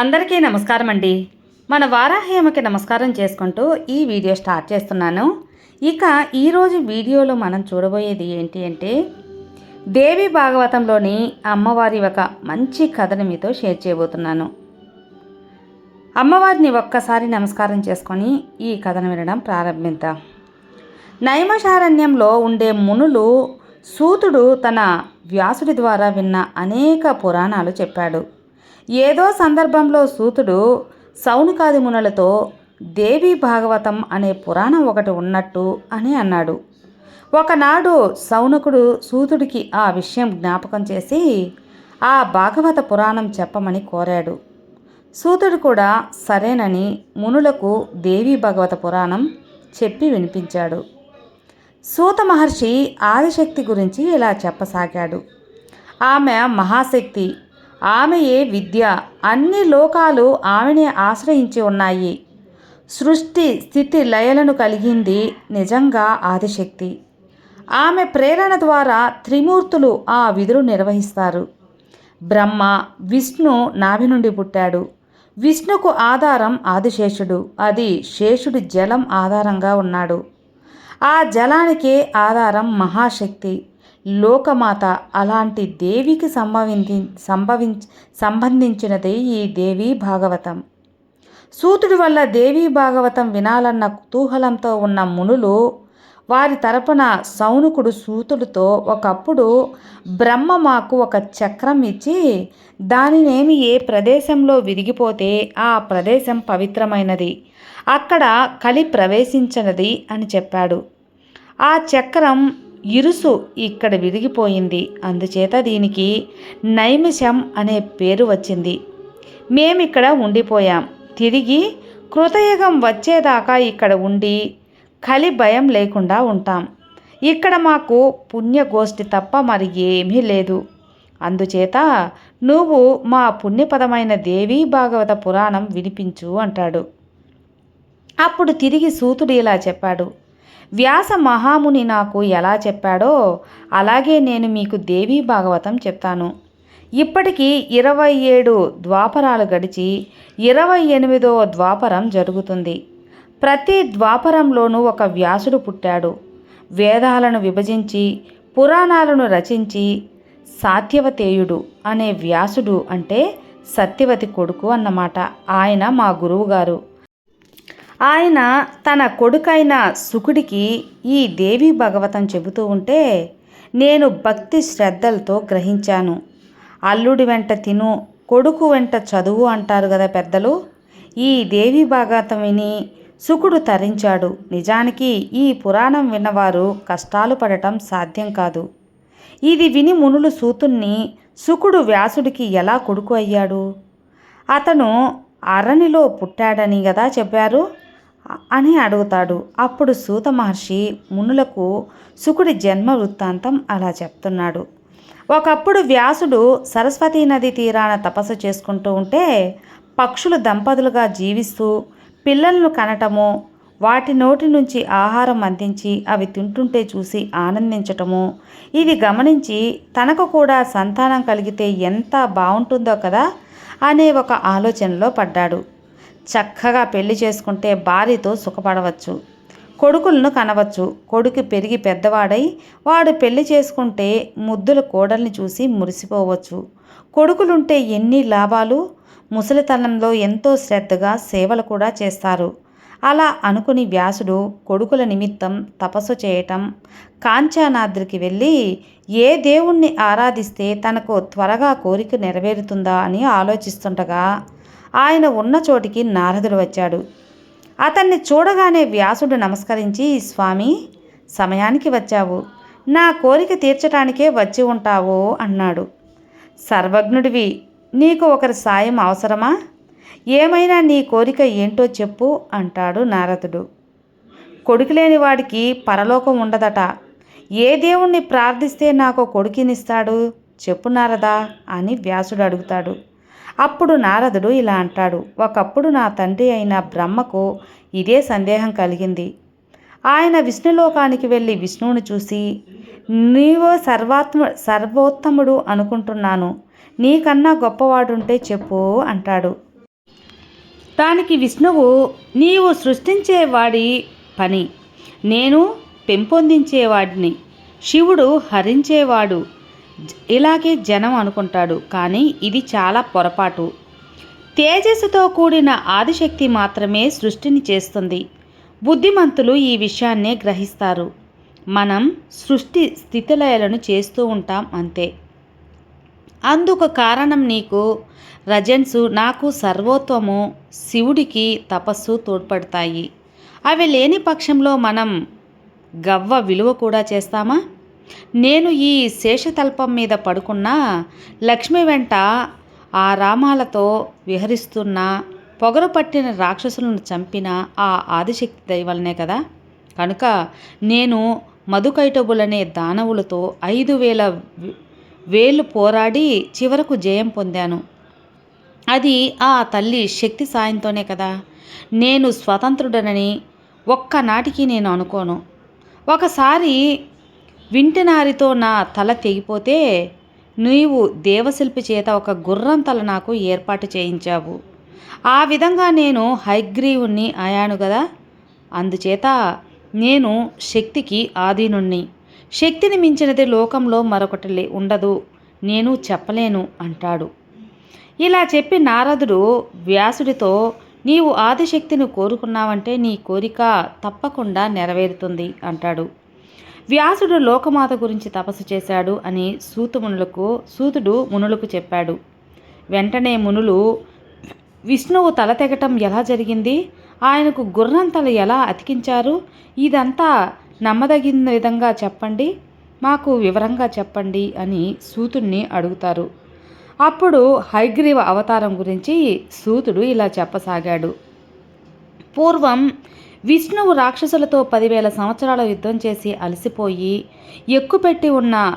అందరికీ నమస్కారం అండి. మన వారాహేమకి నమస్కారం చేసుకుంటూ ఈ వీడియో స్టార్ట్ చేస్తున్నాను. ఇక ఈరోజు వీడియోలో మనం చూడబోయేది ఏంటి అంటే దేవి భాగవతంలోని అమ్మవారి ఒక మంచి కథను మీతో షేర్ చేయబోతున్నాను. అమ్మవారిని ఒక్కసారి నమస్కారం చేసుకొని ఈ కథను వినడం ప్రారంభిద్దాం. నైమశారణ్యంలో ఉండే మునులు సూతుడు తన వ్యాసుడి ద్వారా విన్న అనేక పురాణాలు చెప్పాడు. ఏదో సందర్భంలో సూతుడు సౌనికాది మునులతో దేవి భాగవతం అనే పురాణం ఒకటి ఉన్నట్టు అని అన్నాడు. ఒకనాడు సౌనకుడు సూతుడికి ఆ విషయం జ్ఞాపకం చేసి ఆ భాగవత పురాణం చెప్పమని కోరాడు. సూతుడు కూడా సరేనని మునులకు దేవి భాగవత పురాణం చెప్పి వినిపించాడు. సూత మహర్షి ఆదిశక్తి గురించి ఇలా చెప్పసాగాడు. ఆమె మహాశక్తి ఆమెయే విద్య. అన్ని లోకాలు ఆమెనే ఆశ్రయించి ఉన్నాయి. సృష్టి స్థితి లయలను కలిగింది నిజంగా ఆదిశక్తి. ఆమె ప్రేరణ ద్వారా త్రిమూర్తులు ఆ విధులు నిర్వహిస్తారు. బ్రహ్మ విష్ణు నాభి నుండి పుట్టాడు. విష్ణుకు ఆధారం ఆదిశేషుడు. అది శేషుడి జలం ఆధారంగా ఉన్నాడు. ఆ జలానికే ఆధారం మహాశక్తి. లోకమాత అలాంటి దేవికి సంభవించి సంభవించ సంబంధించినదే ఈ దేవి భాగవతం. సూతుడి వల్ల దేవీ భాగవతం వినాలన్న కుతూహలంతో ఉన్న మునులు వారి తరపున సౌనుకుడు సూతుడితో ఒకప్పుడు బ్రహ్మ మాకు ఒక చక్రం ఇచ్చి దానినేమి ఏ ప్రదేశంలో విరిగిపోతే ఆ ప్రదేశం పవిత్రమైనది అక్కడ కలి ప్రవేశించినది అని చెప్పాడు. ఆ చక్రం ఇరుసు ఇక్కడ విరిగిపోయింది. అందుచేత దీనికి నైమిషం అనే పేరు వచ్చింది. మేమిక్కడ ఉండిపోయాం. తిరిగి కృతయుగం వచ్చేదాకా ఇక్కడ ఉండి కలి భయం లేకుండా ఉంటాం. ఇక్కడ మాకు పుణ్యగోష్ఠి తప్ప మరి ఏమీ లేదు. అందుచేత నువ్వు మా పుణ్యపదమైన దేవీ భాగవత పురాణం వినిపించు అంటాడు. అప్పుడు తిరిగి సూతుడు ఇలా చెప్పాడు. వ్యాస మహాముని నాకు ఎలా చెప్పాడో అలాగే నేను మీకు దేవీ భాగవతం చెప్తాను. ఇప్పటికీ ఇరవై ఏడు ద్వాపరాలు గడిచి ఇరవై ఎనిమిదవ ద్వాపరం జరుగుతుంది. ప్రతి ద్వాపరంలోనూ ఒక వ్యాసుడు పుట్టాడు. వేదాలను విభజించి పురాణాలను రచించి సాత్యవతేయుడు అనే వ్యాసుడు అంటే సత్యవతి కొడుకు అన్నమాట. ఆయన మా గురువుగారు. ఆయన తన కొడుకైన సుకుడికి ఈ దేవి భగవతం చెబుతూ ఉంటే నేను భక్తి శ్రద్ధలతో గ్రహించాను. అల్లుడి వెంట తిను కొడుకు వెంట చదువు అంటారు కదా పెద్దలు. ఈ దేవి భాగవతం విని సుకుడు తరించాడు. నిజానికి ఈ పురాణం విన్నవారు కష్టాలు పడటం సాధ్యం కాదు. ఇది విని మునులు సూతుణ్ణి సుకుడు వ్యాసుడికి ఎలా కొడుకు అయ్యాడు? అతను అరణిలో పుట్టాడని కదా చెప్పారు. అని అడుగుతాడు. అప్పుడు సూత మహర్షి మునులకు సుకుడి జన్మ వృత్తాంతం అలా చెప్తున్నాడు. ఒకప్పుడు వ్యాసుడు సరస్వతీ నది తీరాన తపస్సు చేసుకుంటూ ఉంటే పక్షులు దంపతులుగా జీవిస్తూ పిల్లలను కనటము వాటి నోటి నుంచి ఆహారం అందించి అవి తింటుంటే చూసి ఆనందించటము ఇది గమనించి తనకు కూడా సంతానం కలిగితే ఎంత బాగుంటుందో కదా అనే ఒక ఆలోచనలో పడ్డాడు. చక్కగా పెళ్ళి చేసుకుంటే భార్యతో సుఖపడవచ్చు. కొడుకులను కనవచ్చు. కొడుకు పెరిగి పెద్దవాడై వాడు పెళ్ళి చేసుకుంటే ముద్దుల కోడల్ని చూసి మురిసిపోవచ్చు. కొడుకులుంటే ఎన్ని లాభాలు? ముసలితనంలో ఎంతో శ్రద్ధగా సేవలు కూడా చేస్తారు. అలా అనుకుని వ్యాసుడు కొడుకుల నిమిత్తం తపస్సు చేయటం కాంచానాద్రికి వెళ్ళి ఏ దేవుణ్ణి ఆరాధిస్తే తనకు త్వరగా కోరిక నెరవేరుతుందా అని ఆలోచిస్తుండగా ఆయన ఉన్న చోటికి నారదుడు వచ్చాడు. అతన్ని చూడగానే వ్యాసుడు నమస్కరించి స్వామి సమయానికి వచ్చావు. నా కోరిక తీర్చడానికే వచ్చి ఉంటావు అన్నాడు. సర్వజ్ఞుడివి నీకు ఒకరి సాయం అవసరమా? ఏమైనా నీ కోరిక ఏంటో చెప్పు అంటాడు నారదుడు. కొడుకు లేని వాడికి పరలోకం ఉండదట. ఏ దేవుణ్ణి ప్రార్థిస్తే నాకు కొడుకునిస్తాడు? చెప్పు నారదా అని వ్యాసుడు అడుగుతాడు. అప్పుడు నారదుడు ఇలా అంటాడు ఒకప్పుడు నా తండ్రి అయిన బ్రహ్మకు ఇదే సందేహం కలిగింది. ఆయన విష్ణులోకానికి వెళ్ళి విష్ణువుని చూసి నీవో సర్వాత్మ సర్వోత్తముడు అనుకుంటున్నాను. నీకన్నా గొప్పవాడుంటే చెప్పు అంటాడు. దానికి విష్ణువు నీవు సృష్టించేవాడి పని నేను పెంపొందించేవాడిని. శివుడు హరించేవాడు. ఇలాగే జనం అనుకుంటాడు కానీ ఇది చాలా పొరపాటు. తేజస్సుతో కూడిన ఆదిశక్తి మాత్రమే సృష్టిని చేస్తుంది. బుద్ధిమంతులు ఈ విషయాన్నే గ్రహిస్తారు. మనం సృష్టి స్థితిలయలను చేస్తూ ఉంటాం అంతే. అందుకు కారణం నీకు రజన్సు నాకు సర్వోత్వము శివుడికి తపస్సు తోడ్పడతాయి. అవి లేని పక్షంలో మనం గవ్వ విలువ కూడా చేస్తామా? నేను ఈ శేషతల్పం మీద పడుకున్న లక్ష్మి వెంట ఆ రామాలతో విహరిస్తున్న పొగరు పట్టిన రాక్షసులను చంపిన ఆ ఆదిశక్తి దైవలనే కదా? కనుక నేను మధుకైటబులనే దానవులతో ఐదు వేల వేలు పోరాడి చివరకు జయం పొందాను. అది ఆ తల్లి శక్తి సాయంతోనే కదా? నేను స్వతంత్రుడనని ఒక్కనాటికి నేను అనుకోను. ఒకసారి వింటినారితో నా తల తెగిపోతే నీవు దేవశిల్పి చేత ఒక గుర్రం తల నాకు ఏర్పాటు చేయించావు. ఆ విధంగా నేను హైగ్రీవుణ్ణి అయాను కదా అందుచేత నేను శక్తికి ఆధీనుణ్ణి. శక్తిని మించినది లోకంలో మరొకటి ఉండదు. నేను చెప్పలేను అంటాడు. ఇలా చెప్పి నారదుడు వ్యాసుడితో నీవు ఆదిశక్తిని కోరుకున్నావంటే నీ కోరిక తప్పకుండా నెరవేరుతుంది అంటాడు. వ్యాసుడు లోకమాత గురించి తపస్సు చేశాడు అని సూతమునులకు సూతుడు మునులకు చెప్పాడు. వెంటనే మునులు విష్ణువు తల తెగటం ఎలా జరిగింది? ఆయనకు గుర్రం తల ఎలా అతికించారు? ఇదంతా నమ్మదగిన విధంగా చెప్పండి. మాకు వివరంగా చెప్పండి అని సూతుణ్ణి అడుగుతారు. అప్పుడు హైగ్రీవ అవతారం గురించి సూతుడు ఇలా చెప్పసాగాడు. పూర్వం విష్ణువు రాక్షసులతో పదివేల సంవత్సరాల యుద్ధం చేసి అలసిపోయి ఎక్కుపెట్టి ఉన్న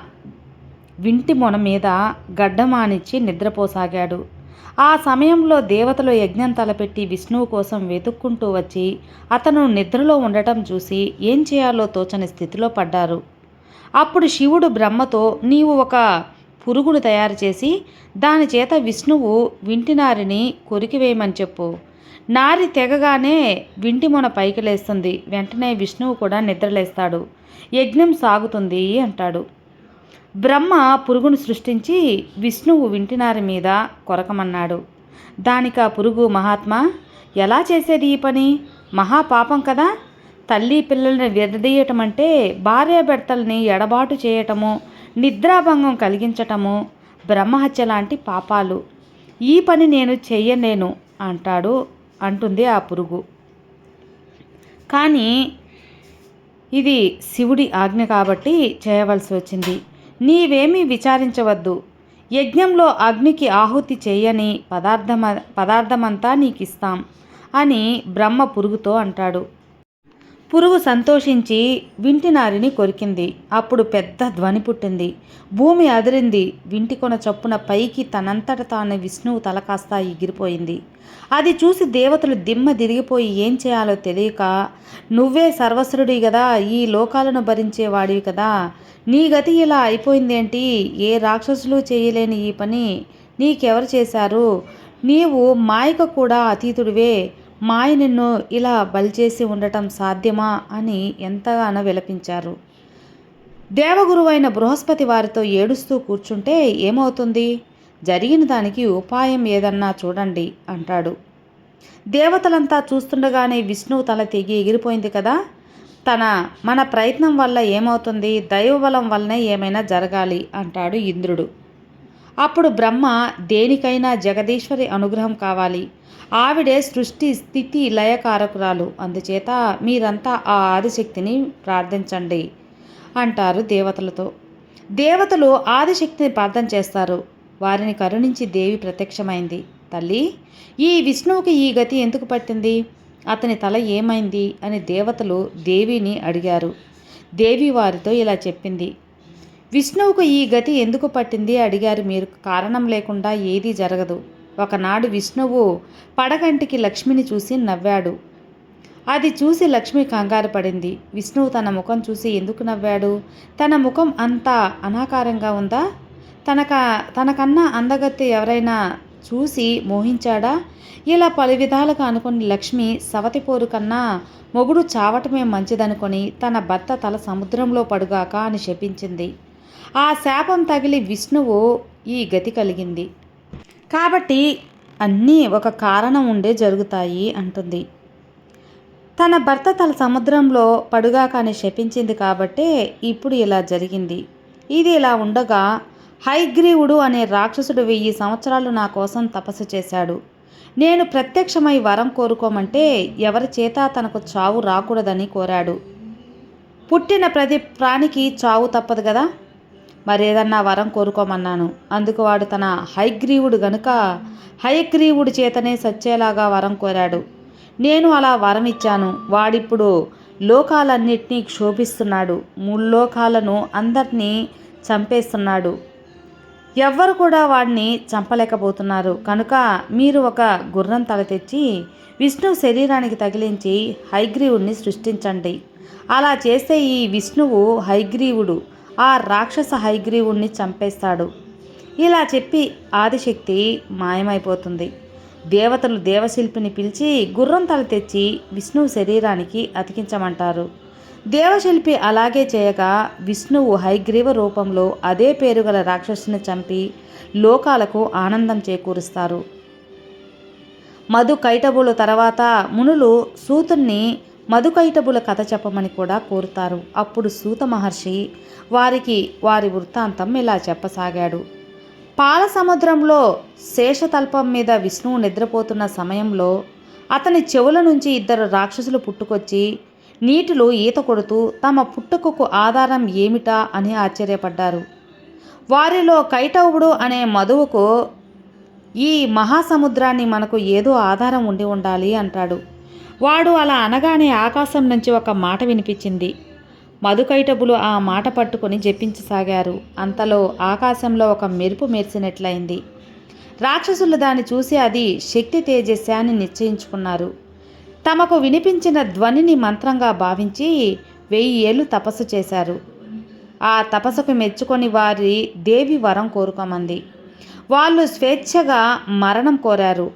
వింటి మొన మీద గడ్డమానిచ్చి నిద్రపోసాగాడు. ఆ సమయంలో దేవతలు యజ్ఞం తలపెట్టి విష్ణువు కోసం వెతుక్కుంటూ వచ్చి అతను నిద్రలో ఉండటం చూసి ఏం చేయాలో తోచని స్థితిలో పడ్డారు. అప్పుడు శివుడు బ్రహ్మతో నీవు ఒక పురుగును తయారు చేసి దాని చేత విష్ణువు వింటినారిని కొరికివేయమని చెప్పు. నారి తెగగానే వింటి మొన పైకి లేస్తుంది. వెంటనే విష్ణువు కూడా నిద్రలేస్తాడు. యజ్ఞం సాగుతుంది అంటాడు. బ్రహ్మ పురుగును సృష్టించి విష్ణువు వింటినారి మీద కొరకమన్నాడు. దానికి ఆ పురుగు మహాత్మా ఎలా చేసేది ఈ పని? మహాపాపం కదా. తల్లి పిల్లల్ని విడదీయటం అంటే భార్యాభర్తల్ని ఎడబాటు చేయటము నిద్రాభంగం కలిగించటము బ్రహ్మహత్య లాంటి పాపాలు. ఈ పని నేను చెయ్యలేను అంటాడు అంటుంది ఆ పురుగు. కానీ ఇది శివుడి ఆజ్ఞ కాబట్టి చేయవలసి వచ్చింది. నీవేమీ విచారించవద్దు. యజ్ఞంలో అగ్నికి ఆహుతి చేయని పదార్థమ పదార్థమంతా నీకు ఇస్తాం అని బ్రహ్మ పురుగుతో అంటాడు. పురుగు సంతోషించి వింటినారిని కొరికింది. అప్పుడు పెద్ద ధ్వని పుట్టింది. భూమి అదిరింది. వింటికొన చొప్పున పైకి తనంతట తాను విష్ణువు తల కాస్త ఎగిరిపోయింది. అది చూసి దేవతలు దిమ్మ దిరిగిపోయి ఏం చేయాలో తెలియక నువ్వే సర్వస్రుడి కదా ఈ లోకాలను భరించేవాడివి కదా. నీ గతి ఇలా అయిపోయిందేంటి ఏ రాక్షసులు చేయలేని ఈ పని నీకెవరు చేశారు? నీవు మాయక కూడా అతీతుడివే. మాయ నిన్ను ఇలా బలిచేసి ఉండటం సాధ్యమా అని ఎంతగానో విలపించారు. దేవగురువైన బృహస్పతి వారితో ఏడుస్తూ కూర్చుంటే ఏమవుతుంది? జరిగిన దానికి ఉపాయం ఏదన్నా చూడండి అంటాడు. దేవతలంతా చూస్తుండగానే విష్ణువు తల తెగి ఎగిరిపోయింది కదా? తన మన ప్రయత్నం వల్ల ఏమవుతుంది? దైవబలం వల్లనే ఏమైనా జరగాలి అంటాడు ఇంద్రుడు. అప్పుడు బ్రహ్మ దేనికైనా జగదీశ్వరి అనుగ్రహం కావాలి. ఆవిడే సృష్టి స్థితి లయకారకురాలు. అందుచేత మీరంతా ఆ ఆదిశక్తిని ప్రార్థించండి అంటారు దేవతలతో. దేవతలు ఆదిశక్తిని ప్రార్థన చేస్తారు. వారిని కరుణించి దేవి ప్రత్యక్షమైంది. తల్లి ఈ విష్ణువుకి ఈ గతి ఎందుకు పట్టింది? అతని తల ఏమైంది? అని దేవతలు దేవిని అడిగారు. దేవి వారితో ఇలా చెప్పింది. విష్ణువుకు ఈ గతి ఎందుకు పట్టింది? అడిగారు మీరు. కారణం లేకుండా ఏదీ జరగదు. ఒకనాడు విష్ణువు పడగంటికి లక్ష్మిని చూసి నవ్వాడు. అది చూసి లక్ష్మి కంగారు పడింది. విష్ణువు తన ముఖం చూసి ఎందుకు నవ్వాడు? తన ముఖం అంత అనాకారంగా ఉందా? తనక తనకన్నా అందగత్తె ఎవరైనా చూసి మోహించాడా? ఇలా పలు విధాలుగా అనుకుని లక్ష్మి సవతి పోరు కన్నా మొగుడు చావటమే మంచిదనుకొని తన భర్త తల సముద్రంలో పడుగాక అని శపించింది. ఆ శాపం తగిలి విష్ణువు ఈ గతి కలిగింది. కాబట్టి అన్నీ ఒక కారణం ఉండే జరుగుతాయి అంటుంది. తన భర్త తన సముద్రంలో పడుగా అని శపించింది కాబట్టే ఇప్పుడు ఇలా జరిగింది. ఇది ఇలా ఉండగా హైగ్రీవుడు అనే రాక్షసుడు వెయ్యి సంవత్సరాలు నా కోసం తపస్సు చేశాడు. నేను ప్రత్యక్షమై వరం కోరుకోమంటే ఎవరి చేత తనకు చావు రాకూడదని కోరాడు. పుట్టిన ప్రతి ప్రాణికి చావు తప్పదు కదా? మరేదన్నా వరం కోరుకోమన్నాను. అందుకు వాడు తన హైగ్రీవుడు గనుక హయగ్రీవుడి చేతనే సచ్చేలాగా వరం కోరాడు. నేను అలా వరం ఇచ్చాను వాడిప్పుడు లోకాలన్నిటినీ క్షోభిస్తున్నాడు. ముల్లోకాలను అందరినీ చంపేస్తున్నాడు. ఎవ్వరు కూడా వాడిని చంపలేకపోతున్నారు. కనుక మీరు ఒక గుర్రం తల తెచ్చి విష్ణు శరీరానికి తగిలించి హైగ్రీవుడిని సృష్టించండి. అలా చేస్తే ఈ విష్ణువు హైగ్రీవుడు. ఆ రాక్షస హైగ్రీవుణ్ణి చంపేస్తాడు. ఇలా చెప్పి ఆదిశక్తి మాయమైపోతుంది. దేవతలు దేవశిల్పిని పిలిచి గుర్రం తల తెచ్చి విష్ణువు శరీరానికి అతికించమంటారు. దేవశిల్పి అలాగే చేయగా విష్ణువు హైగ్రీవ రూపంలో అదే పేరు గల రాక్షసుని చంపి లోకాలకు ఆనందం చేకూరుస్తారు. మధు కైటబుల తర్వాత మునులు సూతుణ్ణి మధుకైటబుల కథ చెప్పమని కూడా కోరుతారు. అప్పుడు సూత మహర్షి వారికి వారి వృత్తాంతం ఇలా చెప్పసాగాడు. పాల సముద్రంలో శేషతల్పం మీద విష్ణువు నిద్రపోతున్న సమయంలో అతని చెవుల నుంచి ఇద్దరు రాక్షసులు పుట్టుకొచ్చి నీటిలో ఈత కొడుతూ తమ పుట్టుకకు ఆధారం ఏమిటా అని ఆశ్చర్యపడ్డారు. వారిలో కైటవుడు అనే మధువుకు ఈ మహాసముద్రాన్ని మనకు ఏదో ఆధారం ఉండి ఉండాలి అంటాడు. వాడు అలా అనగానే ఆకాశం నుంచి ఒక మాట వినిపించింది. మధుకైటబులు ఆ మాట పట్టుకొని జపించసాగారు. అంతలో ఆకాశంలో ఒక మెరుపు మెరిసినట్లయింది. రాక్షసులు దాన్ని చూసి అది శక్తి తేజస్సా అని నిశ్చయించుకున్నారు. తమకు వినిపించిన ధ్వనిని మంత్రంగా భావించి వెయ్యి ఏళ్ళు తపస్సు చేశారు. ఆ తపస్సుకు మెచ్చుకొని వారి దేవి వరం కోరుకోమంది. వాళ్ళు స్వేచ్ఛగా మరణం కోరారు.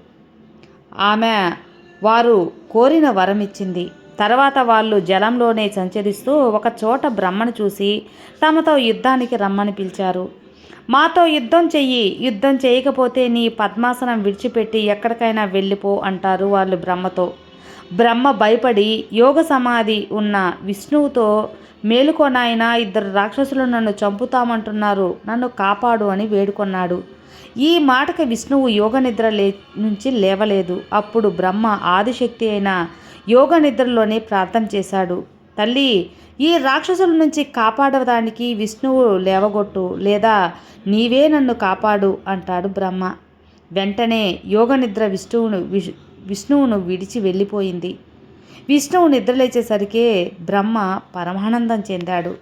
ఆమె వారు కోరిన వరం ఇచ్చింది తర్వాత వాళ్ళు జలంలోనే సంచరిస్తూ ఒక చోట బ్రహ్మను చూసి తమతో యుద్ధానికి రమ్మని పిలిచారు. మాతో యుద్ధం చెయ్యి యుద్ధం చేయకపోతే నీ పద్మాసనం విడిచిపెట్టి ఎక్కడికైనా వెళ్ళిపో అంటారు వాళ్ళు బ్రహ్మతో. బ్రహ్మ భయపడి యోగ సమాధి ఉన్న విష్ణువుతో మేలుకొనాయన ఇద్దరు రాక్షసులు నన్ను చంపుతామంటున్నారు నన్ను కాపాడు అని వేడుకొన్నాడు. ఈ మాటకి విష్ణువు యోగ నిద్ర లే నుంచి లేవలేదు. అప్పుడు బ్రహ్మ ఆదిశక్తి అయిన యోగ నిద్రలోనే ప్రార్థన చేశాడు. తల్లి ఈ రాక్షసుల నుంచి కాపాడడానికి విష్ణువు లేవగొట్టు లేదా నీవే నన్ను కాపాడు అంటాడు బ్రహ్మ. వెంటనే యోగ నిద్ర విష్ణువును విష్ విష్ణువును విడిచి వెళ్ళిపోయింది. విష్ణువు నిద్రలేచేసరికే బ్రహ్మ పరమానందం చెందాడు.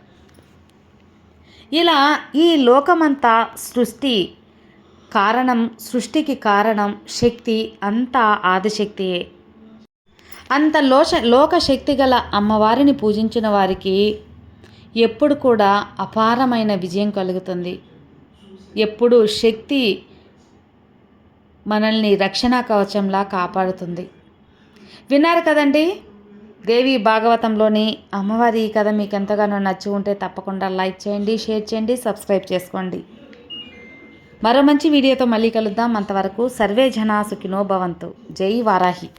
ఇలా ఈ లోకమంతా సృష్టి కారణం సృష్టికి కారణం శక్తి అంతా ఆదిశక్తియే. అంత లోష లోకశక్తి గల అమ్మవారిని పూజించిన వారికి ఎప్పుడు కూడా అపారమైన విజయం కలుగుతుంది. ఎప్పుడు శక్తి మనల్ని రక్షణ కవచంలా కాపాడుతుంది. విన్నారు కదండి? దేవి భాగవతంలోని అమ్మవారి ఈ కథ మీకు ఎంతగానో నచ్చి ఉంటే తప్పకుండా లైక్ చేయండి షేర్ చేయండి సబ్స్క్రైబ్ చేసుకోండి. మరో మంచి వీడియోతో మళ్ళీ కలుద్దాం. అంతవరకు సర్వే జనా సుఖినో భవంతు. జై వారాహి.